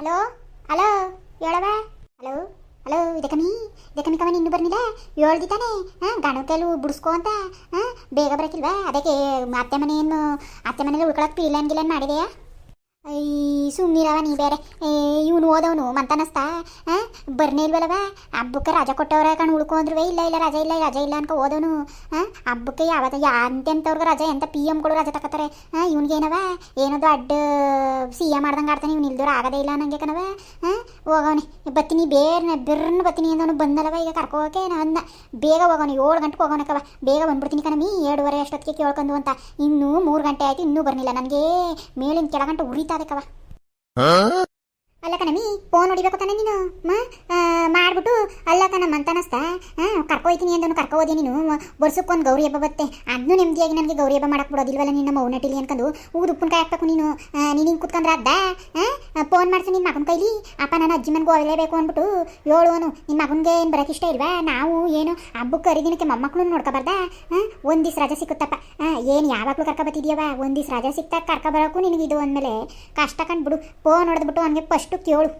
Hello? Hello? ಹೇಳವ hello? Hello ಇದಕ್ಕಮ್ಮಿ ಇದಕ್ಕಮ್ಮಿ ಕಮನಿ ಇನ್ನೂ ಬರ್ನಿಲ್ಲ? ಹೇಳ್ದಿ ತಾನೆ? ಹಾಂ ಗಂಡ ಬಿಡಿಸ್ಕೊ ಅಂತ. ಹಾಂ, ಬೇಗ ಬರಕಿಲ್ವಾ? ಅದಕ್ಕೆ ಅತ್ತೆ ಮನೆಯನ್ನು ಅತ್ತೆ ಮನೇಲಿ ಉಳ್ಕೊಳಕ್ಕೆ ಪೀಲನ್ ಗಿಲನ್ ಮಾಡಿದೆಯಾ? ಐ ಸುಮ್ಮನಿರವ ನೀ ಬೇರೆ. ಇವನು ಓದವನು, ಮಂತನಸ್ತಾ? ಬರ್ನೇ ಇಲ್ವಲ್ಲವ? ಹಬ್ಬಕ್ಕೆ ರಜಾ ಕೊಟ್ಟವ್ರ ಕಣ್ ಉಳ್ಕೊ ಅಂದ್ರೂ ಇಲ್ಲ ಇಲ್ಲ, ರಜಾ, ಇಲ್ಲ, ರಜೆ, ಇಲ್ಲ ಅನ್ಕೊ ಓದವನು. ಹಬ್ಬಕ್ಕೆ ಯಾವತ್ತ, ಯಾ, ಅಂತೆಂಥವ್ರಿಗೆ ರಜೆ, ಎಂತ ಪಿ ಎಮ್ಗಳು ರಜೆ ತಗೋತಾರೆ ಹಾಂ ಇವ್ನಿಗೇನವ ಏನದು ದೊಡ್ಡ ಸಿ ಎ ಮಾಡ್ದಂಗೆ ಆಡ್ತಾನೆ, ಇವ್ನು ಇಲ್ದವ್ರು ಆಗೋದೇ ಇಲ್ಲ ನನಗೆ ಕಣವ. ಹೋಗವನೆ, ಬತ್ತೀನಿ ಬೇರೆ ಬಿರ್ನ ಬತ್ತೀನಿ ಅಂದವನು ಬಂದಲ್ಲವ, ಈಗ ಕರ್ಕೋಕೆ? ನನ್ನ ಬೇಗ ಹೋಗೋನು ಏಳು ಗಂಟೆಗೆ ಹೋಗೋಣಕ್ಕವ ಬೇಗ ಬಂದ್ಬಿಡ್ತೀನಿ ಕಣಮಿ ಎರಡುವರೆ ಅಷ್ಟೊತ್ತಿಗೆ ಕೇಳ್ಕೊಂಡು ಅಂತ. ಇನ್ನೂ ಮೂರು ಗಂಟೆ ಆಯ್ತು, ಇನ್ನೂ ಬರ್ನಿಲ್ಲ. ನನಗೆ ಮೇಲಿನ ಕೆಳಗಂಟೆ 誰かは。ಅಲ್ಲ ಕಣಮಿ ಫೋನ್ ಹೊಡಿಬೇಕು ತಾನೆ ನೀನು. ಮಾಡ್ಬಿಟ್ಟು ಅಲ್ಲ ಕಣ ಮಂತನಸ್ತ ಹಾಂ ಕರ್ಕೊಯ್ತೀನಿ ಅಂದನು ಕರ್ಕೊ ಹೋದೆ ನೀನು. ಬರ್ಸಕ್ಕೊಂದು ಗೌರಿ ಹಬ್ಬ ಬತ್ತೆ. ಅದನ್ನು ನೆಮ್ಮದಿಯಾಗಿ ನನಗೆ ಗೌರಿ ಹಬ್ಬ ಮಾಡಕ್ಕೆ ಬಿಡೋದಿಲ್ವಲ್ಲ ನಿನ್ನ ಮೌನಟಿಲಿ ಅನ್ಕೊಂಡು. ಊದು ಉಪ್ಪಿನಕಾಯಿ ಹಾಕ್ಬೇಕು ನೀನು. ನೀನು ಹಿಂಗೆ ಕುತ್ಕೊಂಡ್ರೆ ಅದ್ದ? ಫೋನ್ ಮಾಡಿಸಿ ನಿನ್ನ ಮಗನ ಕೈಲಿ. ಅಪ್ಪ, ನಾನು ಅಜ್ಜಿ ಮನ್ಗೆ ಹೋಗಲೇಬೇಕು ಅಂದ್ಬಿಟ್ಟು ಹೇಳುವನು ನಿನ್ನ ಮಗನಿಗೆ ಏನು ಬರೋಕೆ ಇಷ್ಟ ಇಲ್ವಾ? ನಾವು ಏನು ಹಬ್ಬಕ್ಕೆ ಕರಿದಿನಕ್ಕೆ ಮೊಮ್ಮಕ್ಕಳು ನೋಡ್ಕೊಬಾರ್ದ? ಒಂದು ದಿವ್ಸ ರಜೆ ಸಿಕ್ಕುತ್ತಪ್ಪ. ಏನು ಯಾವಾಗಲೂ ಕರ್ಕೊಬತ್ತಿದ್ಯವ ಒಂದು ದಿವ್ಸ ರಜೆ ಸಿಕ್ತಾಗ ಕರ್ಕೊಬರೋಕ್ಕೂ ನಿನಗೆ ಇದು ಅಂದಮೇಲೆ. ಕಷ್ಟ ಕಂಡ್ಬಿಡು. ಫೋನ್ ಹೊಡೆದ್ಬಿಟ್ಟು ಅವನಿಗೆ ಫಸ್ಟು ಕೇಳು.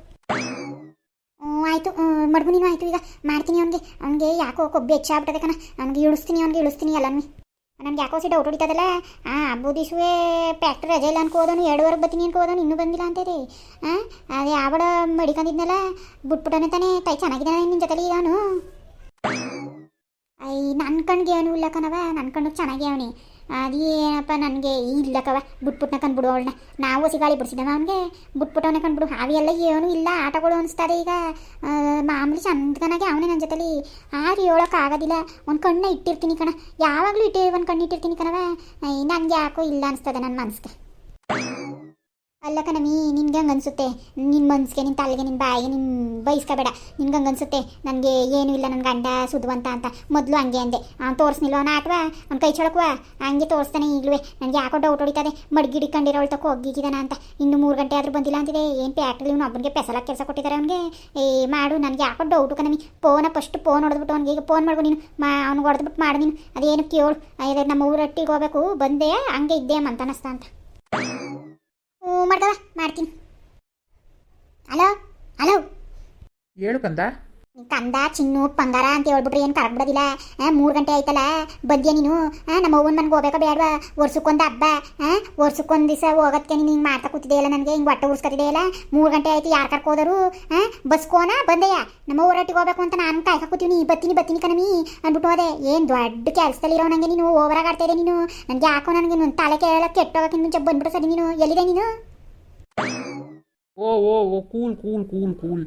ಹ್ಞೂ ಆಯಿತು ಮಡ್ಗು ನೀನು ಆಯಿತು, ಈಗ ಮಾಡ್ತೀನಿ ಅವನಿಗೆ. ಅವನಿಗೆ ಯಾಕೋ ಕೊಬ್ಬು ಹೆಚ್ಚಾಗ್ಬಿಟ್ಟದೆ ಕಣ. ಅವ್ನಿಗೆ ಇಳಿಸ್ತೀನಿ ಅವ್ನಿಗೆ ಇಳಿಸ್ತೀನಿ ಎಲ್ಲನೂ. ನನಗೆ ಯಾಕೋ ಸೀಟ್ ಔಟ್ ಹೊಡಿತದಲ್ಲ? ಹಾಂ ಹಬ್ಬ ದಿವಸವೇ ಫ್ಯಾಕ್ಟ್ರಿ ರಜೆ ಇಲ್ಲ ಅನ್ಕೋದನು ಎರಡುವರೆಗೆ ಬರ್ತೀನಿ ಅನ್ಕೋದನು ಇನ್ನೂ ಬಂದಿಲ್ಲ ಅಂತೇರಿ ಹಾಂ ಅದೇ ಯಾವಡ ಮಡಿಕೊಂಡಿದ್ನಲ್ಲ ಬಿಟ್ಬಿಟ್ಟನೆ ತಾನೇ, ತಾಯಿ ಚೆನ್ನಾಗಿದ್ದಾನೆ ನಿನ್ನ ಜೊತೆಲಿ ಅವನು. ಐ ನನ್ನ ಕಣ್ಗೆ ಏನು ಇಲ್ಲ ಕಣವ ನನ್ನ ಕಣ್ಣಿಗೆ ಚೆನ್ನಾಗಿ ಅವನಿ. ಅದೇನಪ್ಪ ನನಗೆ? ಇಲ್ಲಕವ ಬಿಟ್ಬಿಟ್ನ ಕಂಡ್ಬಿಡು ಅವಳನ್ನ. ನಾವು ಸಿಗಾಳಿ ಬಿಡಿಸಿದವ ಅವನಿಗೆ. ಬಿಟ್ಬಿಟ್ಟವನೇ ಹಾವಿ ಎಲ್ಲ ಏನು ಇಲ್ಲ. ಆಟಗಳು ಅನಿಸ್ತಾರೆ ಈಗ. ಮಾಮೂಲಿ ಚಂದನಾಗೆ ಅವನೇ ನನ್ನ ಜೊತೆಲಿ. ಆರು ಹೇಳೋಕೆ ಆಗೋದಿಲ್ಲ. ಒಂದು ಕಣ್ಣ ಇಟ್ಟಿರ್ತೀನಿ ಕಣ. ಯಾವಾಗಲೂ ಇಟ್ಟು ಒಂದು ಕಣ್ಣು ಇಟ್ಟಿರ್ತೀನಿ ಕಣವ ನನಗೆ ಯಾಕೋ ಇಲ್ಲ ಅನಿಸ್ತದೆ ನನ್ನ ಮನಸ್ಸಿಗೆ ಅಲ್ಲ ಕಣಮಿ ನಿನ್ಗೆ ಹಂಗೆ ಅನ್ಸುತ್ತೆ? ನಿನ್ ಮನ್ಸಿಗೆ ನಿನ್ನ ತಲೆಗೆ, ನಿನ್ ಬಾಯಿಗೆ, ನಿನ್ ಬಯಸ್ಕೋಬೇಡ ನಿನ್ಗೆ ಹಂಗೆ ಅನ್ಸುತ್ತೆ? ನನಗೆ ಏನೂ ಇಲ್ಲ, ನನ್ ಗಂಡ ಸುದ್ವಂತ ಅಂತ. ಮೊದಲು ಹಂಗೆ ಅಂದೆ. ಅವ್ನು ತೋರಿಸ್ನಿಲ್ವ ಅವನ ಅಥವಾ ಅವ್ನ ಕೈ ಚಳಕುವ? ಹಂಗೆ ತೋರಿಸ್ತಾನೆ ಈಗಲೂ ನನಗೆ ಯಾಕೋ ಡೌಟ್ ಹೊಡಿತದೆ. ತಕ ತಕ್ಕ ಹೋಗಿದ್ದಾನ ಅಂತ. ಇನ್ನು ಮೂರು ಗಂಟೆ ಆದರೂ ಬಂದಿಲ್ಲ ಅಂತಿದೆ. ಏನು ಪ್ಯಾಕ್ಟ್ರಿ ಇವ್ನು ಒಬ್ಬನಿಗೆ ಪೆಸಲ ಕೆಲಸ ಕೊಟ್ಟಿದ್ದಾರೆ ಅವನಿಗೆ? ಏ, ಮಾಡು, ನನಗೆ ಯಾಕೋ ಡೌಟು ಕಣಮಿ ಫೋನ ಫಸ್ಟ್ ಫೋನ್ ಹೊಡೆದ್ಬಿಟ್ಟು ಅವ್ನಿಗೆ. ಈಗ ಫೋನ್ ಮಾಡ್ಕೊ ನೀನು. ಮಾ ಅವ್ನಿಗೆ ಹೊಡೆದ್ಬಿಟ್ಟು ಮಾಡಿ ನೀನು. ಅದೇನು ಕೇಳು. ಅದೇ ನಮ್ಮ ಊರೊಟ್ಟಿಗೆ ಹೋಗ್ಬೇಕು. ಬಂದೆ, ಹಂಗೆ ಇದ್ದೆ ಅನ್ನಿಸ್ತಾ ಅಂತ. ಮಾಡ್ದವ? ಮಾಡ್ತೀನಿ. ಹಲೋ? ಹಲೋ? ಹೇಳು ಕಂದ. ಕಂದ ಚಿನ್ನು ಬಂಗಾರ ಅಂತ ಹೇಳ್ಬಿಟ್ರಿ ಏನು ಕರಗ್ಬಿಡೋದಿಲ್ಲ ಮೂರು ಗಂಟೆ ಆಯ್ತಲ್ಲ? ಬದ್ಯ ನೀನು? ನಮ್ಮ ಅವ್ವನ ಮನೆಗೆ ಹೋಗ್ಬೇಕಾ ಬೇಡವಾ? ವರ್ಷಕ್ಕೊಂದು ಹಬ್ಬ. ವರ್ಷಕ್ಕೊಂದು ದಿವಸ ಹೋಗೋದಕ್ಕೆ ನೀನು ಹಿಂಗೆ ಮಾಡ್ತಾ ಕೂತಿದೆಯಲ್ಲ ನನಗೆ? ಹಿಂಗೆ ಹೊಟ್ಟೆ ಉರ್ಸ್ಕೊತಿದೆಯಲ್ಲ ಮೂರು ಗಂಟೆ ಆಯ್ತು ಯಾರು ಕರ್ಕೋದರು ಬಸ್ಕೋನ ಬಂದೆಯ? ನಮ್ಮ ಓರಾಟಿಗೆ ಹೋಗ್ಬೇಕು ಅಂತ ನಾನು ಕಾಯ್ಕ ಕೂತೀವಿ ಬತ್ತೀನಿ ಬತ್ತೀನಿ ಕಣಮಿ ಅಂದ್ಬಿಟ್ಟು ಹೋದೆ. ಏನು ದೊಡ್ಡ ಕೆಲಸದಲ್ಲಿರೋ ನನಗೆ ನೀನು? ಓವರಾಗಿ ಇದೆ ನೀನು. ನನಗೆ ಯಾಕೋ ನನಗೆ ನನ್ನ ತಲೆ ಕೇಳಲ್ಲ ಕೆಟ್ಟೋಗಕ್ಕೆ ಮುಂಚೆ ಬಂದ್ಬಿಡು ಸರಿ ನೀನು? ಎಲ್ಲಿದೆ ನೀನು? ಓ ಓ ಓ ಕೂಲ್ ಕೂಲ್ ಕೂಲ್ ಕೂಲ್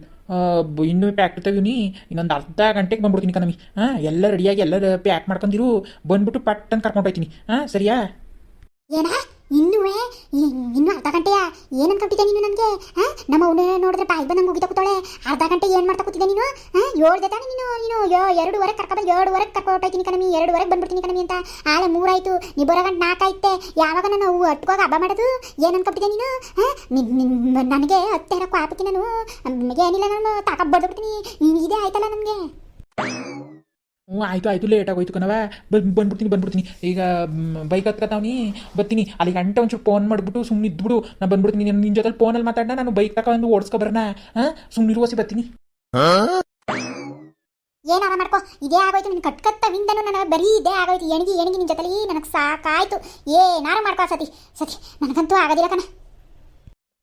ಇನ್ನೂ ಪ್ಯಾಕ್ ತೆಗೀನಿ ಇನ್ನೊಂದು ಅರ್ಧ ಗಂಟೆಗೆ ಬಂದ್ಬಿಡ್ತೀನಿ ಕಣಮಿ ಹಾಂ ಎಲ್ಲ ರೆಡಿಯಾಗಿ ಎಲ್ಲ ಪ್ಯಾಕ್ ಮಾಡ್ಕೊಂಡಿರು, ಬಂದ್ಬಿಟ್ಟು ಪಟ್ಟನ್ ಕರ್ಕೊಂಡು ಹೋಗ್ತೀನಿ ಹಾಂ ಸರಿಯಾ? ಏನ ಇನ್ನೂ ಅರ್ಧ ಗಂಟೆಯ ಏನು ಅನ್ಕೊಂಡಿದ್ದೆ ನೀನು ನನಗೆ? ನಮ್ಮ ಅವನೇ ನೋಡಿದ್ರೆ ಬಾಯಿ ಬಂದಂಗೆ ಮುಗಿತಾ ಕೂತಾಳೆ ಅರ್ಧ ಗಂಟೆ ಏನು ಮಾಡ್ತಾ ಕೂತಿದ್ದೆ ನೀನು? ಹಾಂ? ಹೇಳ್ದೆ ತಾನೆ ನೀನು ನೀನು, ಯೋ, ಎರಡುವರೆಗೆ ಕರ್ಕೊಂಡು ಎರಡುವರೆಗೆ ಕರ್ಕೊಂಡು ಹೊಟ್ಟೋಯ್ತೀನಿ ಕಣಮಿ ಎರಡುವರೆಗೆ ಬಂದ್ಬಿಡ್ತೀನಿ ಕಣಮಿ ಅಂತ. ಆಳೆ ಮೂರಾಯ್ತು ನೀ ಬರೋ ಗಂಟೆ ನಾಲ್ಕಾಯ್ತೆ. ಯಾವಾಗ ನಾನು ಅಟ್ಕೋಗ ಹಬ್ಬ ಮಾಡೋದು? ಏನು ಅನ್ಕೊಬಿಟ್ಟಿದ್ದೆ ನೀನು? ನನಗೆ ಹತ್ತೆ ಹರಕ್ಕೂ ಹಾಕಿ ನಾನು? ಏನಿಲ್ಲ ನಾನು ತಾಕಬ್ಬಡ್ಬಿಡ್ತೀನಿ ಇದೇ ಆಯ್ತಲ್ಲ ನನಗೆ. ಹ್ಞೂ ಆಯಿತು ಆಯಿತು ಲೇಟ್ ಆಗೋಯ್ತು ಕಣವ ಬಂದು ಬಂದ್ಬಿಡ್ತೀನಿ ಬಂದ್ಬಿಡ್ತೀನಿ. ಈಗ ಬೈಕ್ ಹತ್ಕೊತಾವ್ನಿ ಬರ್ತೀನಿ. ಅಲ್ಲಿ ಗಂಟೆ ಒಂಚೂರು ಫೋನ್ ಮಾಡಿಬಿಟ್ಟು ಸುಮ್ಮನೆ ಇದ್ಬಿಡು. ನಾನು ಬಂದ್ಬಿಡ್ತೀನಿ ನಿನ್ನ ಜೊತೆ ಫೋನಲ್ಲಿ ಮಾತಾಡ ನಾನು ಬೈಕ್ ತಗೊಂಡು ಓಡಿಸ್ಕೊ ಬರೋಣ. ಹಾಂ? ಸುಮ್ಮನೆ ಇರುವಸಿ ಬರ್ತೀನಿ. ಏನಾರ ಮಾಡ್ಕೋ? ಇದೇ ಆಗೋಯ್ತು. ನಿನ್ನ ಕಟ್ಕತ್ತ ವಿಂದನು ನನಗೆ ಬರೀ ಇದೇ ಆಗೋಯ್ತು. ಎಣಗಿ ಎಣಗಿ ನಿನ್ನ ಜೊತೆಲಿ ನನಗೆ ಸಾಕಾಯ್ತು. ಏನಾರ ಮಾಡ್ಕೋ ಸತಿ. ಸತಿ ನನಗಂತೂ ಆಗೋದಿಲ್ಲ ಕಣ.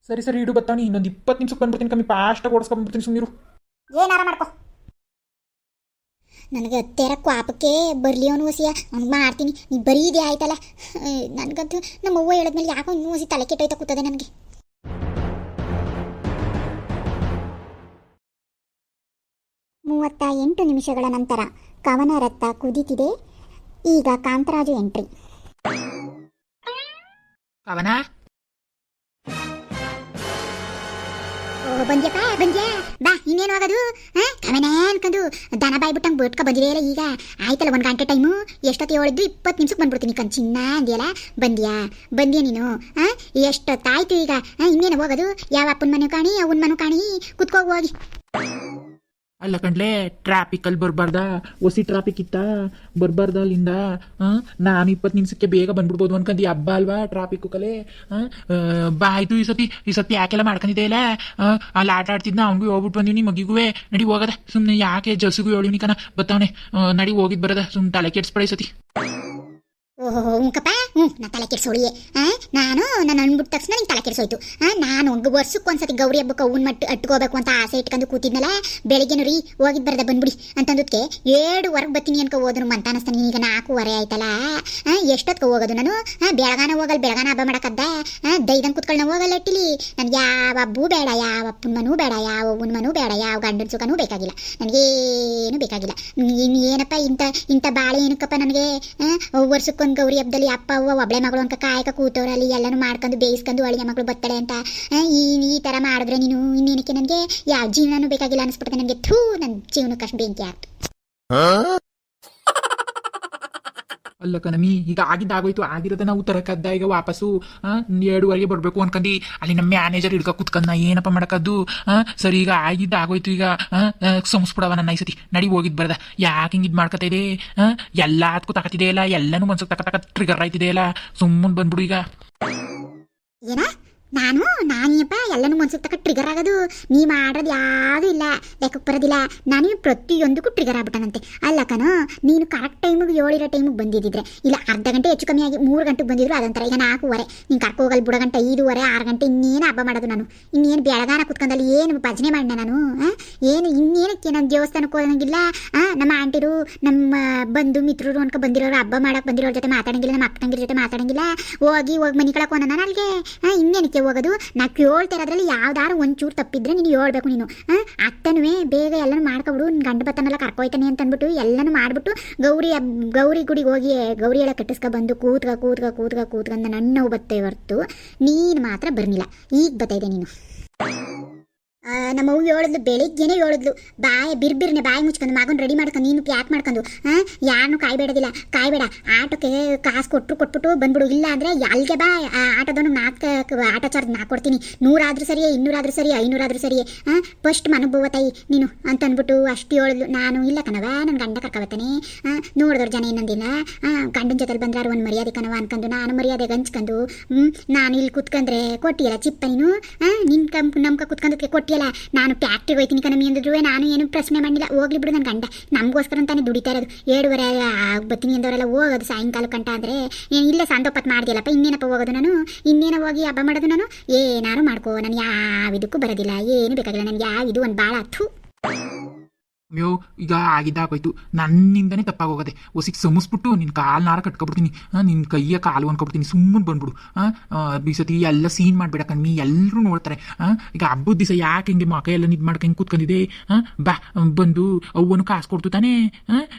ಸರಿ ಸರಿ ಇಡು ಬರ್ತಾವ್ನಿ ಇನ್ನೊಂದು ಇಪ್ಪತ್ತು ನಿಮಿಷಕ್ಕೆ ಬಂದ್ಬಿಡ್ತೀನಿ ಕಮ್ಮಿ. ಫಾಸ್ಟಾಗಿ ಓಡಿಸ್ಕೊಂಡ್ಬಿಡ್ತೀನಿ ಸುಮ್ಮನಿರು ಏನಾರ ಮಾಡ್ಕೋ? ನನಗೆ ಹತ್ತೇರ ಕ್ವಾಪಕ್ಕೆ ಬರಲಿ ಅವನು ಹೊಸಿಯ ಅವ್ನಿಗೆ ಮಾಡ್ತೀನಿ. ನೀ ಬರೀ ಇದೇ ಆಯ್ತಲ್ಲ? ನನಗಂತೂ ನಮ್ಮ ಅವ್ವ ಹೇಳಿದ್ಮೇಲೆ ಯಾಕೋ ಇನ್ನೂ ಹೊಸಿ ತಲೆ ಕೆಟ್ಟೋಯ್ತಾ ಕೂತದೆ ನನಗೆ. ಮೂವತ್ತ ಎಂಟು ನಿಮಿಷಗಳ ನಂತರ ಕವನ ರಥ ಕುದೀತಿದೆ. ಈಗ ಕಾಂತರಾಜು ಎಂಟ್ರಿ. ಅವನ ಬಂದ್ಯಪ್ಪ ಬಂದ್ಯಾ ಬಾ, ಇನ್ನೇನು ಆಗೋದು? ಕಮನೆ ಅನ್ಕೊಂಡು ದನ ಬಾಯ್ ಬಿಟ್ಟಂಗೆ ಬಿಟ್ಕೊ ಬಂದಿದೆಯಲ್ಲ ಈಗ. ಆಯ್ತಲ್ಲ ಒಂದು ಗಂಟೆ ಟೈಮು? ಎಷ್ಟೊತ್ತು ಹೇಳಿದ್ದು ಇಪ್ಪತ್ತು ನಿಮಿಷಕ್ಕೆ ಬಂದ್ಬಿಡ್ತೀನಿ ಕಣ್ ಚಿನ್ನ ಅಂದ್ಯಲ್ಲ? ಬಂದ್ಯಾ? ಬಂದ್ಯಾ ನೀನು? ಎಷ್ಟೊತ್ತಾಯ್ತು ಈಗ? ಇನ್ನೇನು ಹೋಗೋದು? ಯಾವ ಅಪ್ಪನ ಮನೆ ಕಾಣಿ ಅವನ ಮನೆ ಕಾಣಿ. ಕುತ್ಕೋಗಿ ಹೋಗಿ. ಅಲ್ಲ ಕಂಡ್ಲೆ ಟ್ರಾಫಿಕ್ ಅಲ್ಲಿ ಬರಬಾರ್ದ? ಒಸಿ ಟ್ರಾಫಿಕ್ ಇತ್ತ? ಬರಬಾರ್ದ ಅಲ್ಲಿಂದ? ನಾನು ಇಪ್ಪತ್ತು ನಿಮಿಷಕ್ಕೆ ಬೇಗ ಬಂದ್ಬಿಡ್ಬೋದು ಅನ್ಕಂದು, ಹಬ್ಬ ಅಲ್ವಾ ಟ್ರಾಫಿಕ್ ಕಲೆ? ಬಾ, ಆಯ್ತು ಈ ಸತಿ ಈ ಸತಿ ಯಾಕೆಲ್ಲ ಮಾಡ್ಕೊಂಡಿದ್ದೆ ಇಲ್ಲ? ಅಲ್ಲಿ ಆಟ ಆಡ್ತಿದ್ನ ಅವ್ನಿಗೂ ಹೋಗ್ಬಿಟ್ಟು ಬಂದೀನಿ ಮಗಿಗೂ ನಡಿ ಹೋಗದ ಸುಮ್ಮನೆ ಯಾಕೆ ಜಸ್ಸಿಗೂ ಹೇಳಿವ್ನಿ ಕಣ? ಬತ್ತವನೆ ನಡಿ ಹೋಗಿದ್ ಬರದ ಸುಮ್ಮನೆ ತಲೆ ಕೆಡ್ಸ್ಬೇಡ ಈ ಸತಿ. ಹ್ಞೂಕಪ್ಪ ಹ್ಞೂ ನಾ ತಲೆ ಕೆಡ್ಸೋಳಿಯೇ ನಾನು ನಾನು ಅನ್ಬಿಟ್ಟ ತಕ್ಷಣ ನಿಂಗೆ ತಲೆ ಕೆಡ್ಸೋಯ್ತು. ನಾನು ಒಂದು ವರ್ಷಕ್ಕೆ ಒಂದ್ಸತಿ ಗೌರಿ ಹಬ್ಬಕ್ಕೆ ಅವ್ನ ಮಟ್ಟು ಅಟ್ಕೋಬೇಕು ಅಂತ ಆಸೆ ಇಟ್ಕೊಂಡು ಕೂತಿದ್ನಲ್ಲ ಬೆಳಿಗ್ಗೆ ರೀ ಹೋಗಿದ್ ಬರದ ಬಂದ್ಬಿಡಿ. ಅಂತಂದಕ್ಕೆ ಏಳುವರೆಗೆ ಬರ್ತೀನಿ ಅನ್ಕೋ ಹೋದ್ರು ಮಂತ ಅನಿಸ್ತಾನೆ. ಈಗ ನಾಲ್ಕೂವರೆ ಆಯ್ತಲ್ಲ ಎಷ್ಟೊತ್ಗೆ ಹೋಗೋದು ನಾನು? ಬೆಳಗಾನ ಹೋಗಲ್ಲ ಬೆಳಗಾನ ಹಬ್ಬ ಮಾಡಕ್ಕದ್ದ ದೈದಂಗೆ ಕುತ್ಕೊಳ್ಳೋ ಹೋಗಲ್ಲ ಇಟ್ಟಿಲಿ. ನನಗೆ ಯಾವ ಹಬ್ಬೂ ಬೇಡ, ಯಾವ ಅಪ್ಪನ ಬೇಡ, ಯಾವ ಮನೂ ಬೇಡ, ಯಾವ ಗಂಡನ ಸುಖನೂ ಬೇಕಾಗಿಲ್ಲ. ನನಗೇನು ಬೇಕಾಗಿಲ್ಲ. ಏನಪ್ಪ ಇಂಥ ಇಂಥ ಬಾಳೆ ಏನಕ್ಕಪ್ಪ ನನಗೆ? ವರ್ಷಕ್ಕೊಂದು ಗೌರಿ ಹಬ್ಬದಲ್ಲಿ ಅಪ್ಪ, ಅವ್ವ, ಒಬ್ಳೆ ಮಗಳು ಅಂತ ಕಾಯಕ ಕೂತವ್ರಲ್ಲಿ ಎಲ್ಲಾನು ಮಾಡ್ಕೊಂಡು ಬೇಯಿಸ್ಕೊಂಡು ಅಳಿಗೆ ಮಗಳು ಬರ್ತಾಳೆ ಅಂತ. ಈ ಈ ತರ ಮಾಡಿದ್ರೆ ನೀನು ಇನ್ನೇನಕ್ಕೆ ನನಗೆ? ಯಾವ ಜೀವನನೂ ಬೇಕಾಗಿಲ್ಲ ಅನಿಸ್ಬಿಡುತ್ತೆ ನನಗೆ. ಥೂ ನನ್ನ ಜೀವನಕ್ಕೆ ಅಷ್ಟು ಬೆಂಕಿ ಆಗ್ತು ಅಲ್ಲ ಕಣಮಿ, ಈಗ ಆಗಿದ್ದು ಆಗೋಯ್ತು ಆಗಿರೋದ ನಾವು ತರಕದ್ದ ಈಗ ವಾಪಸ್ಸು ಎರಡುವರೆಗೆ ಬರಬೇಕು ಅನ್ಕಂದು. ಅಲ್ಲಿ ನಮ್ಮ ಮ್ಯಾನೇಜರ್ ಹಿಡ್ಕ ಕುತ್ಕಂದ, ಏನಪ್ಪ ಮಾಡಕದ್ದು? ಸರಿ, ಈಗ ಆಗಿದ್ದ ಆಗೋಯ್ತು ಈಗ ಸಂಸ್ಬಿಡವ ನನ್ನ ಐಸತಿ. ಸತಿ ನಡಿ ಹೋಗಿದ್ ಬರದ. ಯಾಕೆ ಹಿಂಗೆ ಇದು ಇದೆ ಎಲ್ಲ ಅದಕ್ಕೂ ತಕತಿದೆ ಇಲ್ಲ ಎಲ್ಲನೂ ತಕ ತಕ ಟ್ರಿಗರ್ ಆಯ್ತಿದೆ ಇಲ್ಲ ಸುಮ್ಮನೆ ಬಂದ್ಬಿಡು ಈಗ. ನಾನು ನಾನಿಯಪ್ಪ ಎಲ್ಲನೂ ಮನ್ಸಿಗೆ ತಕ್ಕ ಟ್ರಿಗರ್ ಆಗೋದು. ನೀ ಮಾಡೋದು ಯಾವುದೂ ಇಲ್ಲ. ಲೆಕ್ಕಕ್ಕೆ ಬರೋದಿಲ್ಲ ನಾನು ಪ್ರತಿಯೊಂದಕ್ಕೂ ಟ್ರಿಗರ್ ಆಗ್ಬಿಟ್ಟನಂತೆ. ಅಲ್ಲ ನೀನು ಕರೆಕ್ಟ್ ಟೈಮಿಗೆ ಏಳಿರೋ ಟೈಮಿಗೆ ಬಂದಿದ್ದಿದ್ರೆ, ಇಲ್ಲ ಅರ್ಧ ಗಂಟೆ ಹೆಚ್ಚು ಕಮ್ಮಿ ಆಗಿ ಮೂರು ಗಂಟೆಗೆ ಬಂದಿದ್ರು, ಅದೊಂಥರ ಈಗ ನಾಲ್ಕೂವರೆ. ನೀನು ಕರ್ಕೊ ಹೋಗಲ್ ಬುಡ ಗಂಟೆ ಐದೂವರೆ, ಆರು ಗಂಟೆ ಇನ್ನೇನು ಹಬ್ಬ ಮಾಡೋದು ನಾನು. ಇನ್ನೇನು ಬೆಳಗಾನ ಕುತ್ಕೊಂಡಲ್ಲಿ ಏನು ಭಜನೆ ಮಾಡಿದೆ ನಾನು? ಏನು, ಇನ್ನೇನಕ್ಕೆ ನಾನು ದೇವಸ್ಥಾನಕ್ಕೆ ಹೋದಂಗಿಲ್ಲ ನಮ್ಮ ಆಂಟಿರು, ನಮ್ಮ ಬಂಧು ಮಿತ್ರರು ಅನ್ಕೊ ಬಂದಿರೋರು, ಹಬ್ಬ ಮಾಡಕ್ಕೆ ಬಂದಿರೋರ ಜೊತೆ ಮಾತಾಡಂಗಿಲ್ಲ, ನಮ್ಮ ಅಕ್ಕಂಗಿರ ಜೊತೆ ಮಾತಾಡಂಗಿಲ್ಲ. ಹೋಗಿ ಹೋಗಿ ಮನೆ ಕಳಕ್ಕೆ ಹೋಗೋಣ ಅಲ್ಲಿಗೆ ಇನ್ನೇನಕ್ಕೆ ಹೋಗೋದು. ನಾ ಕೇಳ್ತಾ ಇರೋದ್ರಲ್ಲಿ ಯಾವ್ದಾರು ಒಂಚೂರು ತಪ್ಪಿದ್ರೆ ನೀನು ಹೇಳ್ಬೇಕು ನೀನು. ಅತ್ತನೂ ಬೇಗ ಎಲ್ಲನೂ ಮಾಡ್ಕೊಬಿಡು ನಿನ್ನ ಗಂಡ ಬತ್ತನೆಲ್ಲ ಕರ್ಕೊಯ್ತಾನೆ ಅಂತ ಅಂದ್ಬಿಟ್ಟು ಎಲ್ಲನೂ ಮಾಡಿಬಿಟ್ಟು ಗೌರಿ ಗೌರಿ ಗುಡಿಗೆ ಹೋಗಿ ಗೌರಿ ಎಲ್ಲ ಕಟ್ಟಿಸ್ಕೊ ಬಂದು ಕೂತ್ಕ ಕೂತ್ಕ ಕೂತ್ಕ ಕೂತ್ಕೊಂಡ ನನ್ನ ಬತ್ತೆ ಹೊರ್ತು ನೀನು ಮಾತ್ರ ಬರ್ನಿಲ್ಲ ಈಗ ಬತ್ತೈದೆ ನೀನು. ಆ, ನಮ್ಮ ಅವ್ವ ಹೇಳಿದ್ಲು ಬೆಳಿಗ್ಗೆನೆ ಹೇಳಿದ್ಲು ಬಾಯ್ ಬಿರ್ಬಿರ್ನೆ ಬಾಯಿ ಮುಚ್ಕೊಂಡು ಮಗನ ರೆಡಿ ಮಾಡ್ಕೊಂಡು ನೀನು ಪ್ಯಾಕ್ ಮಾಡ್ಕೊಂಡು ಆ ಯಾರನ್ನು ಕಾಯ್ಬೇಡೋದಿಲ್ಲ ಕಾಯ್ಬೇಡ ಆಟೋಕ್ಕೆ ಕಾಸು ಕೊಟ್ಟರು ಕೊಟ್ಬಿಟ್ಟು ಬಂದ್ಬಿಡು ಇಲ್ಲ ಅಂದರೆ ಅಲ್ಲಿಗೆ ಬಾ ಆಟೋದವನು ನಾಲ್ಕು ಆಟೋ ಚಾರ್ಜ್ ನಾ ಕೊಡ್ತೀನಿ ನೂರಾದ್ರೂ ಸರಿ ಇನ್ನೂರಾದ್ರೂ ಸರಿ ಐನೂರಾದ್ರೂ ಸರಿ ಹಾಂ ಫಸ್ಟ್ ಮನುಭವ ತಾಯಿ ನೀನು ಅಂತ ಅಂದ್ಬಿಟ್ಟು ಅಷ್ಟು ಹೇಳಿದ್ಲು ನಾನು ಇಲ್ಲ ಕಣವ ನನ್ನ ಗಂಡ ಕರ್ಕೊಬತ್ತಾನೆ ಆ ನೋಡಿದವ್ರು ಜನ ಇನ್ನೊಂದಿಲ್ಲ ಆ ಗಂಡನ ಜೊತೆಲಿ ಬಂದ್ರೆ ಒಂದು ಮರ್ಯಾದೆ ಕಣವ ಅನ್ಕೊಂಡು ನಾನು ಮರ್ಯಾದೆ ಹಂಚ್ಕೊಂಡು ನಾನು ಇಲ್ಲಿ ಕುತ್ಕೊಂಡ್ರೆ ಕೊಟ್ಟಿಲ್ಲ ಚಿಪ್ಪ ನೀನು ನಿನ್ನ ನಿನ್ ಕಂ ನಮ್ಕ ಕುತ್ಕೊಂಡಕ್ಕೆ ಕೊಟ್ಟಿಯಲ್ಲ ನಾನು ಫ್ಯಾಕ್ಟ್ರಿಗೆ ಹೋಯ್ತೀನಿ ಕಣಮಿ ಅಂದಿದ್ರು. ನಾನು ಏನು ಪ್ರಶ್ನೆ ಮಾಡಿಲ್ಲ ಹೋಗ್ಲಿ ಬಿಡು ನನ್ನ ಗಂಡ. ನಮಗೋಸ್ಕರ ಅಂತಾನೆ ದುಡಿತಾ ಇರೋದು. ಏಳುವರೆ ಬರ್ತೀನಿ ಅಂದವರೆಲ್ಲ ಹೋಗೋದು ಸಾಯಂಕಾಲ ಕಂಟ ಅಂದರೆ ಇಲ್ಲೇ ಸಂದೋಪತ್ ಮಾಡ್ದಿಲ್ಲಪ್ಪ ಇನ್ನೇನಪ್ಪ ಹೋಗೋದು ನಾನು? ಇನ್ನೇನ ಹೋಗಿ ಹಬ್ಬ ಮಾಡೋದು ನಾನು? ಏನಾರು ಮಾಡ್ಕೋ, ನಾನು ಯಾವ ಇದಕ್ಕೂ ಬರೋದಿಲ್ಲ. ಏನು ಬೇಕಾಗಿಲ್ಲ, ನನಗೆ. ಯಾವ ಇದು ಒಂದು ಭಾಳ ಹತ್ತು ಅಯ್ಯೋ, ಈಗ ಆಗಿದ್ದಾಗೋಯ್ತು ನನ್ನಿಂದನೇ ತಪ್ಪಾಗೋಗದೆ. ಒಸಿಗೆ ಸಮಸ್ಬಿಟ್ಟು ನಿನ್ನ ಕಾಲು ನಾರ ಕಟ್ಕೊಬಿಡ್ತೀನಿ. ನಿನ್ನ ಕೈಯ ಕಾಲು ಅನ್ಕೊಬಿಡ್ತೀನಿ ಸುಮ್ಮನೆ ಬಂದ್ಬಿಡು. ಈ ಸತಿ ಎಲ್ಲ ಸೀನ್ ಮಾಡ್ಬೇಡ ಕಣ್ಮಿ. ಎಲ್ಲರೂ ನೋಡ್ತಾರೆ. ಈಗ ಹಬ್ಬದ ದಿವಸ ಯಾಕೆ ಹಿಂಗೆ ಮಕ ಎಲ್ಲ ನಿದ್ ಮಾಡ್ಕೊಂಡು ಕೂತ್ಕೊಂಡಿದೆ ಬಾ, ಬಂದು ಅವ್ವನು ಕಾಸು ಕೊಡ್ತು ತಾನೇ.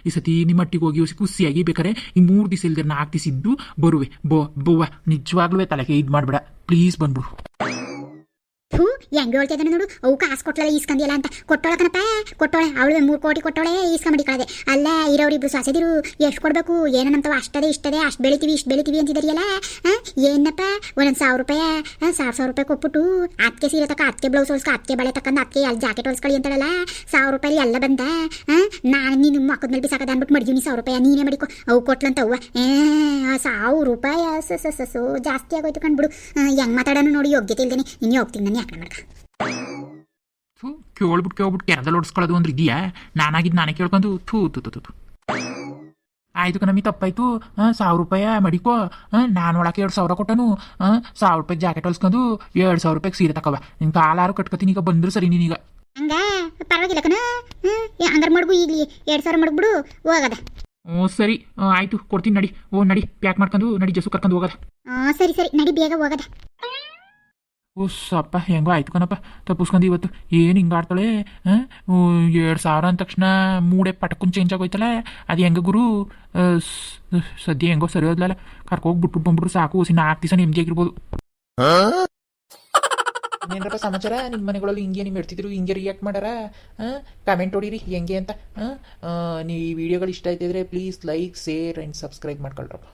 ಈ ಸತಿ ನಿಮ್ಮ ಮಟ್ಟಿಗೆ ಹೋಗಿ ಒಸಿ ಖುಷಿಯಾಗಿ ಬೇಕಾರೆ ಈ ಮೂರು ದಿವಸ ಇಲ್ದಿರ ನಾಲ್ಕು ದಿವಸ ಇದ್ದು ಬರುವೆ. ಬೋ ಬವ್ವ ನಿಜವಾಗ್ಲೂ ತಲೆಗೆ ಇದು ಮಾಡಬೇಡ. ಪ್ಲೀಸ್ ಬಂದ್ಬಿಡು. ಥೂ, ಹೆಂಗೆ ಹೇಳ್ತಾ ಇದ್ದಾನೆ ನೋಡು. ಅವು ಕಾಸು ಕೊಟ್ಟಳೆ ಈಸ್ಕಂದಿಲ್ಲ ಅಂತ. ಕೊಟ್ಟೋಳ ಕಣಪ್ಪ, ಕೊಟ್ಟೋಳೆ. ಅವಳು ಮೂರು ಕೋಟಿ ಕೊಟ್ಟೋಳೆ ಈಸ್ಕೊಂಬಿಡಿ ಅಲ್ಲಾ ಅಲ್ಲ, ಇರೋರಿಬ್ರು ಸೊಸೆದಿರು ಎಷ್ಟು ಕೊಡಬೇಕು? ಏನೋ ನಮ್ತವ ಅಷ್ಟದೇ, ಇಷ್ಟದೇ, ಅಷ್ಟು ಬೆಳಿತೀವಿ, ಇಷ್ಟು ಬೆಳಿತೀವಿ ಅಂತಿದ್ದಾರಿಯಲ್ಲ ಏನಪ್ಪ? ಒಂದೊಂದು ಸಾವಿರ ರೂಪಾಯಿ ಸಾವಿರ ಸಾವಿರ ರೂಪಾಯಿ ಕೊಟ್ಬಿಟ್ಟು ಅದಕ್ಕೆ ಸೀರೆ ತಕ ಅದಕ್ಕೆ ಬ್ಲೌಸ್ ಹೊಲ್ಸ್ಕೊ ಅದಕ್ಕೆ ಬಳೆ ತಕ್ಕಂದು ಅದಕ್ಕೆ ಅಲ್ಲಿ ಜಾಕೆಟ್ ಹೊಲ್ಸ್ಕೊಳ್ಳಿ ಅಂತಾಳಲ್ಲ? ಸಾವಿರ ರೂಪಾಯಿ ಎಲ್ಲ ಬಂದ ನಾನು ನೀನು ಮಕ್ಕದ ಮೇಲೆ ಬಿಸಾಕದ ಅಂದ್ಬಿಟ್ಟು ಮಡ್ದೀನಿ ಸಾವಿರ ರೂಪಾಯಿ, ನೀನೇ ಮಡಿಕೊ. ಅವು ಕೊಟ್ಲಂತ ಅವ್ವ ಸಾವಿರ ರೂಪಾಯಿ ಸ ಸ ಸ ಜಾಸ್ತಿ ಆಗೋಯ್ತು ಕಂಡ್ಬಿಡು ಹೆಂಗೆ ಮಾತಾಡೋಣ ನೋಡಿ ಯೋಗ್ಯತೆ ಇಲ್ದೇನೆ. ಇನ್ನು ಹೋಗ್ತೀನಿ ನಾನು ಯಾಕೆ ಥೂ ಕೇಳ್ಬಿಟ್ಟು ಕೇಳ್ಬಿಟ್ಟು ಕೆರದಲ್ಲಿ ಓಡಿಸ್ಕೊಳ್ಳೋದು ಅಂದ್ರೆ ಇದೆಯಾ ನಾನಾಗಿದ್ದು ನಾನೇ ಕೇಳ್ಕೊಂಡು ಥೂ ತು ತು ತು. ಆಯ್ತು ಕಣಮಿ ತಪ್ಪಾಯ್ತು. ಸಾವಿರ ರೂಪಾಯಿ ಮಡಿಕೋ. ನಾನು ಒಳಕ್ಕೆ ಎರಡು ಸಾವಿರ ಕೊಟ್ಟನು. ಸಾವಿರ ರೂಪಾಯಿ ಜಾಕೆಟ್ ಹೊಲ್ಸ್ಕೊಂಡು ಎರಡು ಸಾವಿರ ರೂಪಾಯಿಗೆ ಸೀರೆ ತಕವ ನಿನ್ ಕಾಲಾರು ಕಟ್ಕೊತೀನಿ ಈಗ ಬಂದ್ರು ಸರಿ ನೀನೀಗ ಹಂಗ? ಪರವಾಗಿಲ್ಲ ಕಣ. ಹಂಗಾರೆ ಮಡ್ಗು ಈಗಲಿ. ಎರಡು ಸಾವಿರ ಮಡ್ಗ್ಬಿಡು ಹೋಗದ. ಓ ಸರಿ. ಆಯ್ತು ಕೊಡ್ತೀನಿ ನಡಿ. ಓ ನಡಿ ಪ್ಯಾಕ್ ಮಾಡ್ಕೊಂಡು ನಡಿ ಜಸು ಕರ್ಕೊಂಡು ಹೋಗದ. ಹಾಂ ಸರಿ ಸರಿ. ನಡಿ ಬೇಗ ಹೋಗದ. ಓ ಸಪ್ಪ ಹೆಂಗೋ ಆಯ್ತು ಕಣಪ್ಪ. ತಪ್ಪಿಸ್ಕೊಂಡು ಇವತ್ತು ಏನು ಹಿಂಗೆ ಆಡ್ತಾಳೆ ಎರಡು ಸಾವಿರ ಅಂದ ತಕ್ಷಣ ಮೂಡೆ ಪಟಕೊಂಡು ಚೇಂಜ್ ಆಗೋಯ್ತಲ್ಲ. ಅದು ಹೆಂಗೆ ಗುರು? ಸದ್ಯ ಹೆಂಗೋ ಸರಿ ಹೋದ್ಲಲ್ಲ. ಕರ್ಕೋಗಿ ಬಿಟ್ಬಿಟ್ಟು ಬಂದ್ಬಿಟ್ರು ಸಾಕು ಸಿ ನಾಲ್ಕು ದಿವಸ ನೆಮ್ಮದಿಯಾಗಿರ್ಬೋದು ಏನಪ್ಪ ಸಮಾಚಾರ? ನಿಮ್ಮ ಮನೆಗಳಲ್ಲಿ ಹಿಂಗೆ ನೀವು ಇಡ್ತಿದ್ರು ಹಿಂಗೆ ರಿಯಾಕ್ಟ್ ಮಾಡಾರ? ಕಮೆಂಟ್ ಹೊಡೀರಿ, ಹೆಂಗೆ ಅಂತ? ನೀವು ಈ ವಿಡಿಯೋಗಳು ಇಷ್ಟ ಆಯ್ತಿದ್ರೆ please like share and subscribe ಮಾಡ್ಕೊಳ್ರಪ್ಪ.